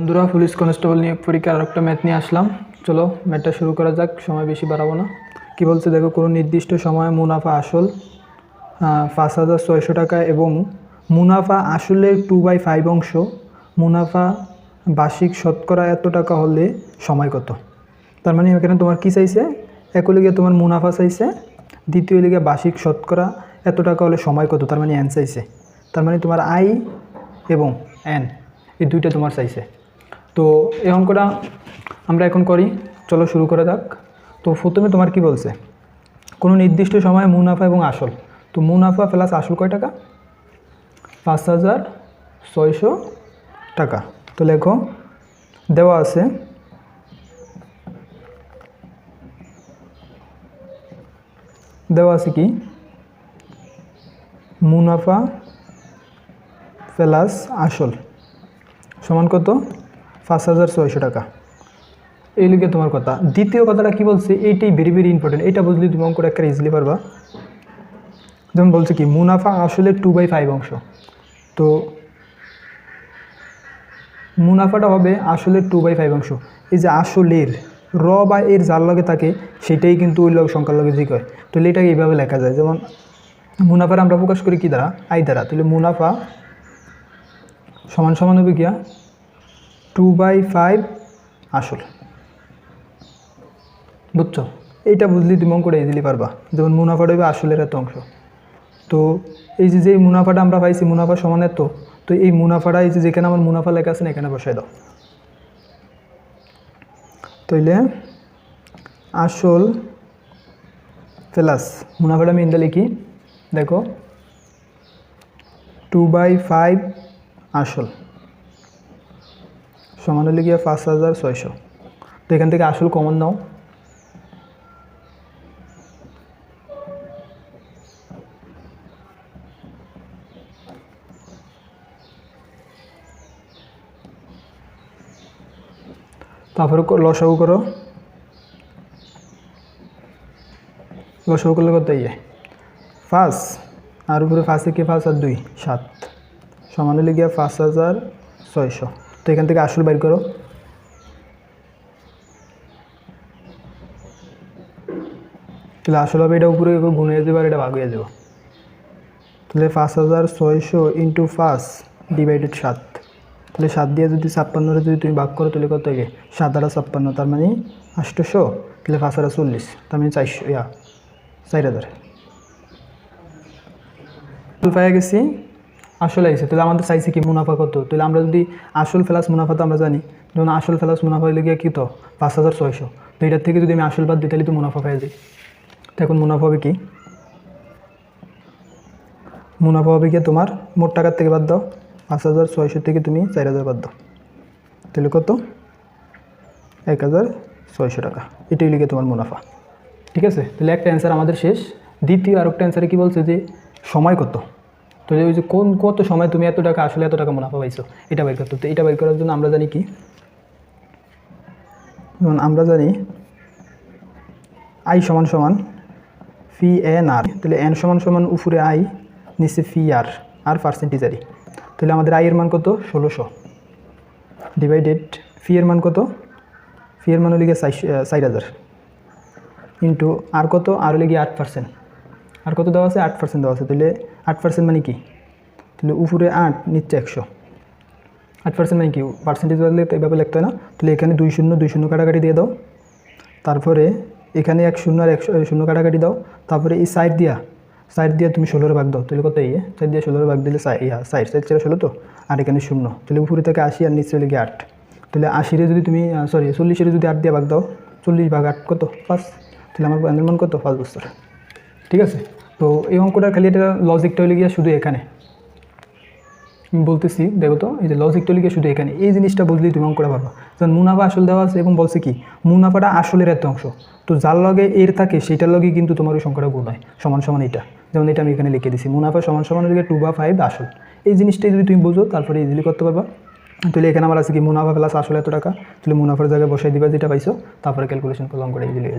বন্ধুরা, police constable নিয়োগ পরীক্ষার আরেকটা ম্যাথ নিয়ে আসলাম। চলো ম্যাথটা শুরু করা যাক, সময় বেশি বাড়াবো না। কি বলছে, দেখো, কোনো নির্দিষ্ট সময়ে মুনাফা আসল পাঁচ হাজার ছয়শো টাকা এবং মুনাফা আসলের টু বাই ফাইভ অংশ, মুনাফা বার্ষিক শতকরা এত টাকা হলে সময় কত? তার মানে এখানে তোমার কি চাইছে? এক লিগে তোমার মুনাফা চাইছে, দ্বিতীয় লিগে বার্ষিক শতকরা এত টাকা হলে সময় কত? তার মানে এন চাইছে। তার মানে তোমার আই এবং এন এই দুইটা তোমার চাইছে। তো এই অঙ্কটা আমরা এখন করি। চলো শুরু করা যাক। তো প্রথমে তোমার কি বলছে? কোনো নির্দিষ্ট সময়ে মুনাফা এবং আসল। তো মুনাফা প্লাস আসল কয় টাকা? পাঁচ হাজার ছয়শো টাকা। তো লেখো, দেওয়া আছে দেওয়া আছে কি? মুনাফা প্লাস আসল। সমান কত? পাঁচ হাজার ছয়শো টাকা। এই লিগে তোমার কথা। দ্বিতীয় কথাটা কি বলছে? এইটাই ভেরি ভেরি ইম্পর্টেন্ট এটা বুঝলি তুমি অঙ্কটা একটা ইজিলি পারবা। যেমন বলছে কি, মুনাফা আসলে টু বাই ফাইভ অংশ। তো মুনাফাটা হবে আসলে টু বাই ফাইভ অংশ। এই যে আসলের, র বা এর যার লগে থাকে, সেটাই কিন্তু ওই লগ সংখ্যার লগে ঠিক হয়। তাহলে এটাকে এইভাবে লেখা যায়। যেমন মুনাফার আমরা প্রকাশ করি কি দ্বারা? আই দ্বারা। তাহলে মুনাফা সমান সমান হবে গিয়া টু বাই ফাইভ আসল। বুঝছ? এইটা বুঝলি তুমি অঙ্কটা ইজিলি পারবা। যেমন মুনাফাটা হবে আসলের এত অংশ। তো এই যে যে মুনাফাটা আমরা পাইছি, মুনাফা সমান এত, তো এই মুনাফাটা, এই যে যেখানে আমার মুনাফা লেখা আছে না, এখানে বসাই দাও। তাইলে আসল প্লাস মুনাফাটা আমি ইন্দা লিখি, দেখো, টু বাই ফাইভ আসল। সমান হলে গিয়ে পাঁচ হাজার ছয়শো। তো এখান থেকে আসল কমন নাও। তারপরে লসাগু করো। লসাগু করলে কত ইয়ে? পাঁচ। আর উপরে পাঁচে কি পাঁচ? আর দুই। সাত। সমান হলে গিয়ে পাঁচ হাজার ছয়শো। তো এখান থেকে আসল বাইর করো। তাহলে আসল হবে এটা উপরে গুনে যাবে আর এটা ভাগ হয়ে যাবে। তাহলে পাঁচ হাজার ছয়শো ইন্টু পাঁচ ডিভাইডেড সাত। তাহলে সাত দিয়ে যদি ছাপ্পান্নরে যদি তুমি ভাগ করো, তাহলে কত হবে? সাত আটা ছাপ্পান্ন, তার মানে আষ্টশো তাহলে পাঁচ আটা চল্লিশ, তার মানে চারশো, ইয়া, চার হাজার। গেছি। আসল আইসে, তাহলে আমাদের চাইছে কি মুনাফা কত? তাহলে আমরা যদি আসল ফেলাস মুনাফা তো আমরা জানি যেমন আসল ফেলাস মুনাফা হইলে গিয়ে কী তো? পাঁচ হাজার ছয়শো। তো এটার থেকে যদি আমি আসল বাদ দিই, তাহলে তো মুনাফা পেয়ে যাই। তো এখন মুনাফা হবে কি? মুনাফা হবে গিয়ে তোমার মোট টাকার থেকে বাদ দাও, পাঁচ হাজার ছয়শো থেকে তুমি চার হাজার বাদ দাও। তাহলে কত? এক হাজার ছয়শো টাকা। এটাই লিখে তোমার মুনাফা। ঠিক আছে? তাহলে একটা অ্যান্সার আমাদের শেষ। দ্বিতীয় আর একটা অ্যান্সারে কী বলছে যে, সময় কত? তো ওই যে কোন, কত সময় তুমি এত টাকা আসলে এত টাকা মুনাফা পাইছো? এটা বের করতে তো এটা বের করার জন্য আমরা জানি কি? যেমন আমরা জানি আই সমান সমান ফি এন আর। তাহলে এন সমান সমান উপরে আই, নিচে ফি আর আর পার্সেন্টেজারি তাহলে আমাদের আই এর মান কত? ষোলোশো। ডিভাইডেড ফি এর মান কত? ফি এর মান হলে গিয়ে চার হাজার। ইন্টু আর কত? আর হলে গিয়ে আট পার্সেন্ট আর কত দেওয়া আছে? আট পার্সেন্ট দেওয়া আছে। তাহলে আট পার্সেন্ট মানে কি? তাহলে উপরে আট, নিচে একশো। আট পার্সেন্ট মানে কি? পার্সেন্টেজ বদলে তো এইভাবে লিখতে হয় না? তাহলে এখানে দুই শূন্য দুই শূন্য কাটাকাটি দিয়ে দাও। তারপরে এখানে এক শূন্য আর এক শূ- শূন্য কাটাকাটি দাও। তারপরে এই সাইড দিয়া সাইড দিয়ে তুমি ষোলোর ভাগ দাও। তাহলে কত ইয়ে সাইড দিয়ে ষোলোর ভাগ দিলে ইয়া সাইড সাইড ছেড়ে ষোলো তো? আর এখানে শূন্য। তাহলে উপরে থেকে আশি আর নিচে লেগে আট। তাহলে আশিরে যদি তুমি সরি চল্লিশের যদি আট দিয়ে ভাগ দাও, চল্লিশ ভাগ আট কত? পাঁচ। তাহলে আমার মান কত? পাঁচ বছর। ঠিক আছে? তো এই অঙ্কটার খালি এটা লজিকটা হলে গিয়ে শুধু এখানে। বলতেছি, দেখো তো, এই যে লজিকটা লিখে শুধু এখানে। এই জিনিসটা বুঝলেই তুমি অঙ্কটা পারবা। যেমন মুনাফা আসল দেওয়া আছে, এবং বলছে কি, মুনাফাটা আসলের একটা অংশ। তো যার লগে এর থাকে, সেটার লগে কিন্তু তোমার ওই সংখ্যাটা গুণ হয়। সমান সমান এটা। যেমন এটা আমি এখানে লিখে দিছি, মুনাফা সমান সমান লিখে টু বা ফাইভ আসল। এই জিনিসটাই যদি তুমি বুঝো, তারপরে ইজিলি করতে পারবা। তাহলে এখানে আমার আছে কি, মুনাফা প্লাস আসলে এত টাকা। তাহলে মুনাফার জায়গায় বসাই দিবা, যেটা পাইছো, তারপরে ক্যালকুলেশন করলাম করে ইজিলি